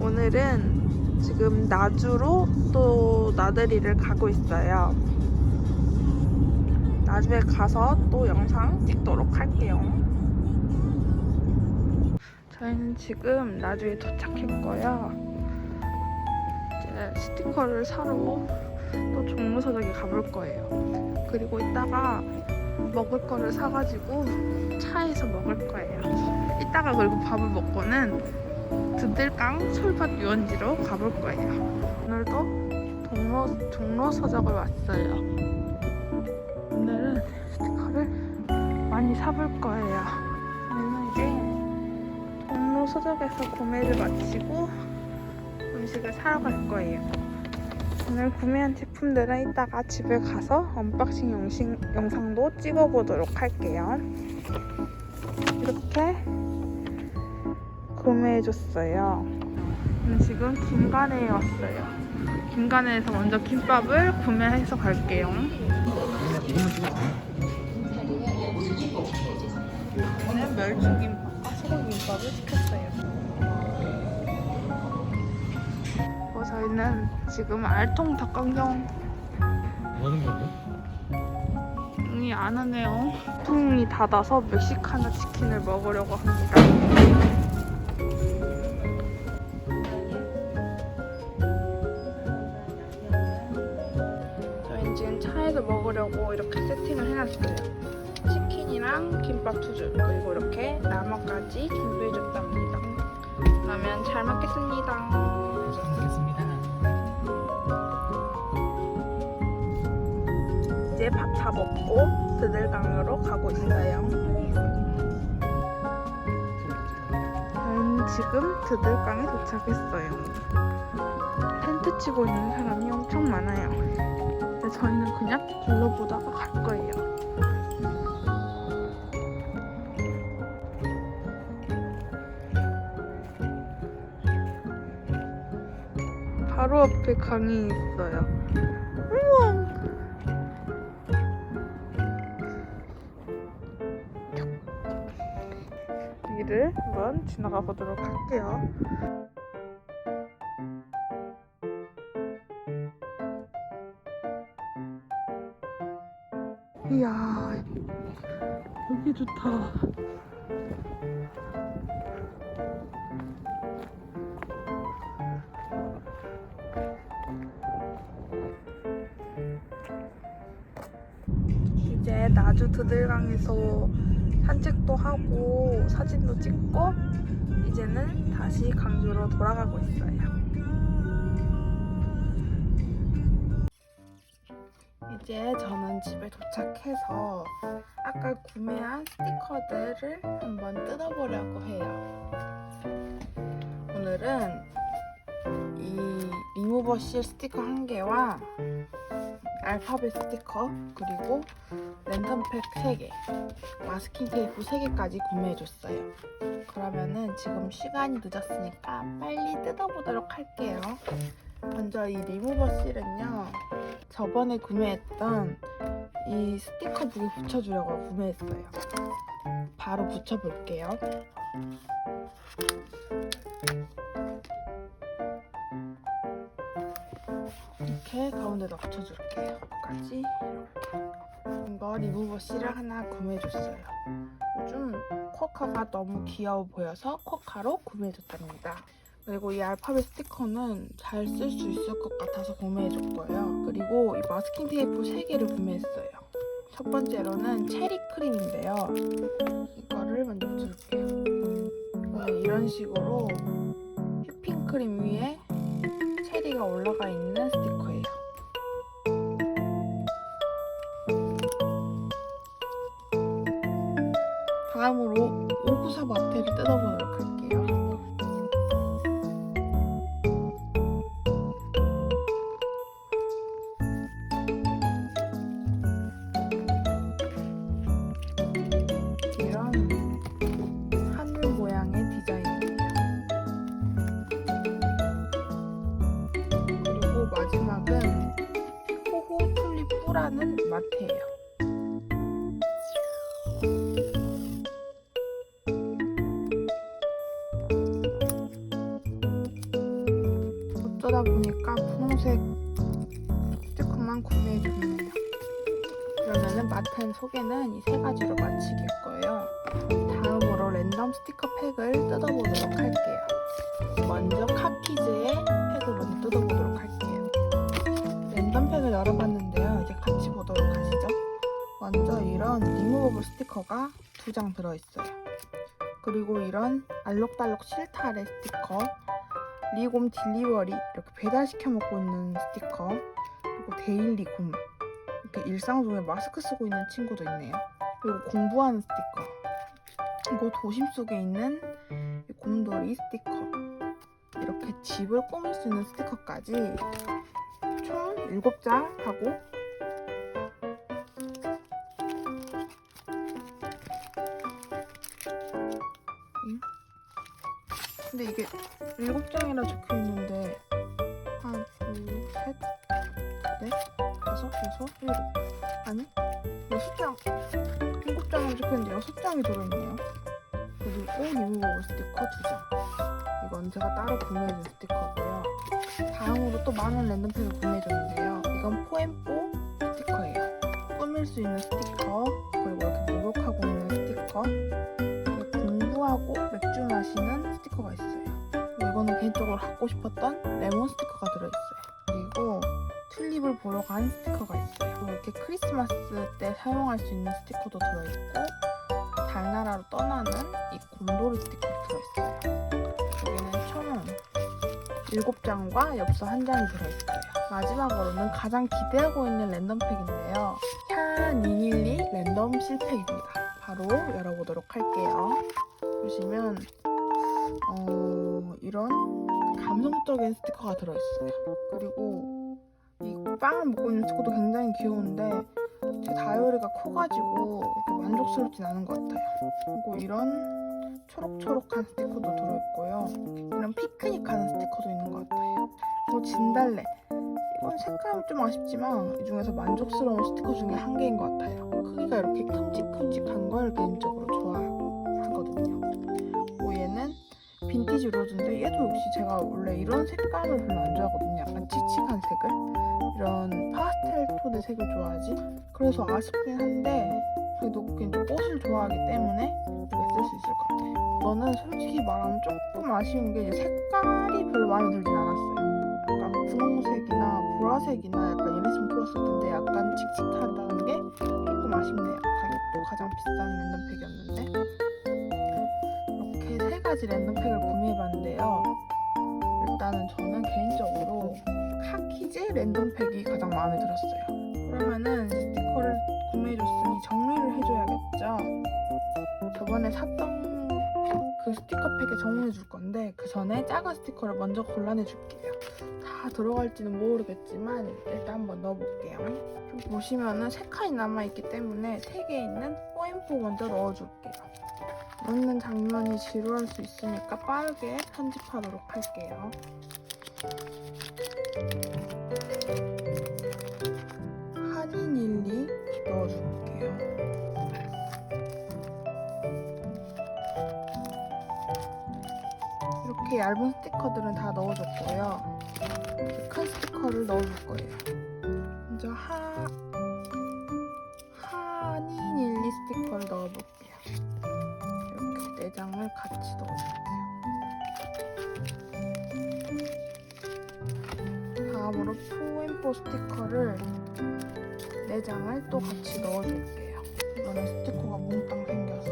오늘은 지금 나주로 또 나들이를 가고 있어요. 나주에 가서 또 영상 찍도록 할게요. 저희는 지금 나주에 도착했고요. 이제 스티커를 사러 또 종로서적에 가볼 거예요. 그리고 이따가 먹을 거를 사가지고 차에서 먹을 거예요. 이따가 그리고 밥을 먹고는 드들강 솔밭 유원지로 가볼 거예요. 오늘도 종로, 종로 서적을 왔어요. 오늘은 스티커를 많이 사볼 거예요. 저희는 이제 종로서적에서 구매를 마치고 음식을 사러 갈 거예요. 오늘 구매한 제품들은 이따가 집에 가서 언박싱 영상, 영상도 찍어보도록 할게요. 이렇게 구매해줬어요. 저는 지금 김간에 왔어요. 김간에서 먼저 김밥을 구매해서 갈게요. 오늘 멸치김밥과 소고김밥을 시켰어요. 어, 저희는 지금 알통 닭강정 뭐 하는 건데? 문이 안 하네요. 통이 닫아서 멕시카나 치킨을 먹으려고 합니다. 차에서 먹으려고 이렇게 세팅을 해놨어요. 치킨이랑 김밥 두 줄, 그리고 이렇게 나머까지 준비해줬답니다. 그러면 잘 먹겠습니다. 잘 먹겠습니다. 이제 밥 다 먹고 드들강으로 가고 있어요. 저희는 지금 드들강에 도착했어요. 텐트 치고 있는 사람이 엄청 많아요. 근데 저희는 그냥 둘러보다가 갈 거예요. 바로 앞에 강이 있어요. 우와! 여기를 한번 지나가 보도록 할게요. 이야, 여기 좋다. 이제 나주 드들강에서 산책도 하고 사진도 찍고 이제는 다시 강주로 돌아가고 있어요. 이제 저는 집에 도착해서 아까 구매한 스티커들을 한번 뜯어보려고 해요. 오늘은 이 리무버 실 스티커 한 개와 알파벳 스티커 그리고 랜턴팩 3개 마스킹 테이프 3개까지 구매해줬어요. 그러면은 지금 시간이 늦었으니까 빨리 뜯어보도록 할게요. 먼저 이 리무버 실은요. 저번에 구매했던 이 스티커 북에 붙여주려고 구매했어요. 바로 붙여볼게요. 이렇게 가운데다 붙여줄게요. 끝까지 이렇게. 이거 리무버 실을 하나 구매해줬어요. 요즘 쿼카가 너무 귀여워 보여서 쿼카로 구매해줬답니다. 그리고 이 알파벳 스티커는 잘 쓸 수 있을 것 같아서 구매해줬고요. 그리고 이 마스킹 테이프 3개를 구매했어요. 첫 번째로는 체리 크림인데요. 이거를 먼저 붙여줄게요. 이거는 이런 식으로 휘핑 크림 위에 체리가 올라가 있는 스티커예요. 다음으로 594 마테를 뜯어보도록 할게요. 상태예요. 어쩌다 보니까 분홍색 조금만 구매해줍니다. 그러면은 마텐 소개는 이 세 가지로 마치겠고요. 다음으로 랜덤 스티커 팩을 뜯어보도록 할게요. 먼저 카키즈의 팩을 먼저 뜯어보도록 할게요. 랜덤 팩을 열어봤는데 먼저 이런 리무버블 스티커가 두 장 들어있어요. 그리고 이런 알록달록 실타래 스티커, 리곰 딜리버리 이렇게 배달시켜 먹고 있는 스티커, 그리고 데일리 곰 이렇게 일상 중에 마스크 쓰고 있는 친구도 있네요. 그리고 공부하는 스티커, 그리고 도심 속에 있는 이 곰돌이 스티커, 이렇게 집을 꾸밀 수 있는 스티커까지 총 7장 하고 근데 이게 일곱 장이라 적혀 있는데 하나, 둘, 셋, 넷, 다섯, 여섯, 일곱 아니 여섯 장 일곱 장이라 적혀 있는데 여섯 장이 들어있네요. 그리고 리무버블 스티커 두 장. 이건 제가 따로 구매해준 스티커고요. 다음으로 또 많은 랜덤팩을 구매해줬는데요. 이건 포엠뽀 스티커예요. 꾸밀 수 있는 스티커 그리고 이렇게 목욕하고 있는 스티커 공부하고 맥주 마시는. 이거는 개인적으로 갖고 싶었던 레몬 스티커가 들어있어요. 그리고 튤립을 보러 간 스티커가 있어요. 그리고 이렇게 크리스마스 때 사용할 수 있는 스티커도 들어있고 달나라로 떠나는 이 곰돌이 스티커도 들어있어요. 여기는 총 7장과 엽서 한 장이 들어있어요. 마지막으로는 가장 기대하고 있는 랜덤팩인데요. 샤니닐리 랜덤 실팩입니다. 바로 열어보도록 할게요. 보시면 어, 이런 감성적인 스티커가 들어있어요. 그리고 이 빵을 먹고 있는 스티커도 굉장히 귀여운데 제 다이어리가 커가지고 만족스럽진 않은 것 같아요. 그리고 이런 초록초록한 스티커도 들어있고요. 이런 피크닉하는 스티커도 있는 것 같아요. 그리고 진달래. 이건 색감이 좀 아쉽지만 이 중에서 만족스러운 스티커 중에 한 개인 것 같아요. 크기가 이렇게 큼직큼직한 걸 개인적으로 좋아하거든요. 빈티지 로즈인데 얘도 역시 제가 원래 이런 색감을 별로 안 좋아하거든요. 약간 칙칙한 색을. 이런 파스텔 톤의 색을 좋아하지. 그래서 아쉽긴 한데 그래도 그냥 꽃을 좋아하기 때문에 이렇게 쓸 수 있을 것 같아요. 저는 솔직히 말하면 조금 아쉬운 게 색깔이 별로 마음에 들진 않았어요. 약간 분홍색이나 보라색이나 약간 이랬으면 좋았을 텐데 약간 칙칙하다는 게 조금 아쉽네요. 가격도 가장 비싼 랜덤팩이었는데 세 가지 랜덤팩을 구매해봤는데요. 일단은 저는 개인적으로 카키즈 랜덤팩이 가장 마음에 들었어요. 그러면은 스티커를 구매해줬으니 정리를 해줘야겠죠. 저번에 샀던 그 스티커 팩에 정리해줄 건데 그 전에 작은 스티커를 먼저 골라내줄게요. 다 들어갈지는 모르겠지만 일단 한번 넣어볼게요. 좀 보시면은 세 칸이 남아있기 때문에 세 개 있는 포엠포 먼저 넣어줄게요. 넣는 장면이 지루할 수 있으니까 빠르게 편집하도록 할게요. 하니닐리 넣어줄게요. 이렇게 얇은 스티커들은 다 넣어줬고요. 큰 네 장을 또 같이 넣어줄게요. 이번엔 스티커가 몽땅 생겨서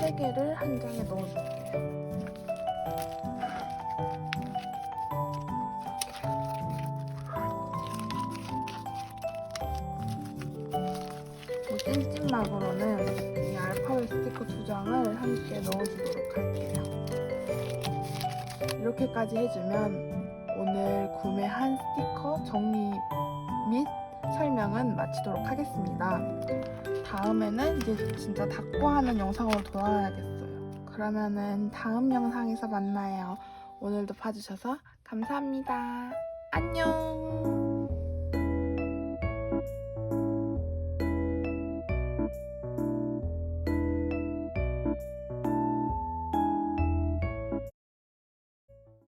세 개를 한 장에 넣어줄게요. 뭐 찜찜막으로는 이 알파벳 스티커 두 장을 함께 넣어주도록 할게요. 이렇게까지 해주면 구매한 스티커 정리 및 설명은 마치도록 하겠습니다. 다음에는 이제 진짜 닫고 하는 영상으로 돌아와야겠어요. 그러면은 다음 영상에서 만나요. 오늘도 봐주셔서 감사합니다. 안녕!